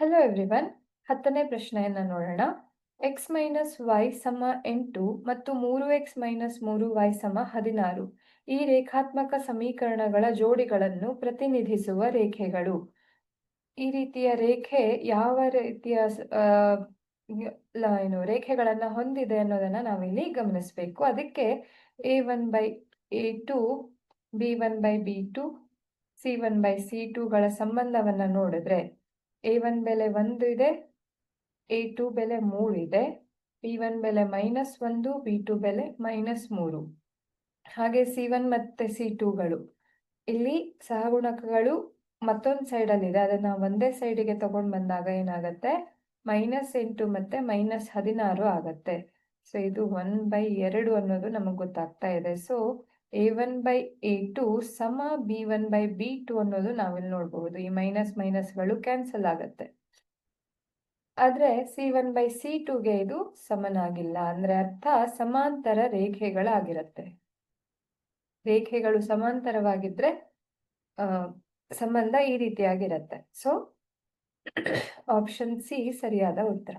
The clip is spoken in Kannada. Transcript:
ಹಲೋ ಎವ್ರಿವನ್ ಹತ್ತನೇ ಪ್ರಶ್ನೆಯನ್ನು ನೋಡೋಣ. ಎಕ್ಸ್ ಮೈನಸ್ ವೈ ಸಮ ಎಂಟು ಮತ್ತು ಮೂರು ಎಕ್ಸ್ ಮೈನಸ್ ಮೂರು ವೈ ಸಮ ಹದಿನಾರು. ಈ ರೇಖಾತ್ಮಕ ಸಮೀಕರಣಗಳ ಜೋಡಿಗಳನ್ನು ಪ್ರತಿನಿಧಿಸುವ ರೇಖೆಗಳು. ಈ ರೀತಿಯ ರೇಖೆ ಯಾವ ರೀತಿಯ ಏನು ರೇಖೆಗಳನ್ನು ಹೊಂದಿದೆ ಅನ್ನೋದನ್ನು ನಾವಿಲ್ಲಿ ಗಮನಿಸಬೇಕು. ಅದಕ್ಕೆ a one by a two b one by b two c one by c ಟುಗಳ ಸಂಬಂಧವನ್ನು ನೋಡಿದ್ರೆ ಎ ಒನ್ ಬೆಲೆ ಒಂದು ಇದೆ ಎ ಟು ಬೆಲೆ ಮೂರು ಇದೆ ಬಿ ಒನ್ ಬೆಲೆ ಮೈನಸ್ ಒಂದು ಬಿ ಟು ಬೆಲೆ ಮೈನಸ್ ಮೂರು. ಹಾಗೆ ಸಿ ಒನ್ ಮತ್ತೆ ಸಿ ಟೂಗಳು ಇಲ್ಲಿ ಸಹಗುಣಕಗಳು ಮತ್ತೊಂದು ಸೈಡಲ್ಲಿ ಇದೆ. ಅದನ್ನ ಒಂದೇ ಸೈಡಿಗೆ ತಗೊಂಡು ಬಂದಾಗ ಏನಾಗುತ್ತೆ? ಮೈನಸ್ ಎಂಟು ಮತ್ತೆ ಮೈನಸ್ ಹದಿನಾರು ಆಗತ್ತೆ. ಸೊ ಇದು ಒನ್ ಬೈ ಎರಡು ಅನ್ನೋದು ನಮಗೆ ಗೊತ್ತಾಗ್ತಾ ಇದೆ. So A one by A two ಸಮ B one by B two ಅನ್ನೋದು ನಾವಿಲ್ಲಿ ನೋಡಬಹುದು ಈ ಮೈನಸ್ ಮೈನಸ್ಗಳು ಕ್ಯಾನ್ಸಲ್ ಆಗತ್ತೆ. ಆದ್ರೆ ಸಿ ಒನ್ ಬೈ ಸಿ ಟುಗೆ ಇದು ಸಮನಾಗಿಲ್ಲ. ಅಂದ್ರೆ ಅರ್ಥ ಸಮಾಂತರ ರೇಖೆಗಳಾಗಿರತ್ತೆ. ರೇಖೆಗಳು ಸಮಾಂತರವಾಗಿದ್ರೆ ಸಂಬಂಧ ಈ ರೀತಿಯಾಗಿರುತ್ತೆ. ಸೊ ಆಪ್ಷನ್ ಸಿ ಸರಿಯಾದ ಉತ್ತರ.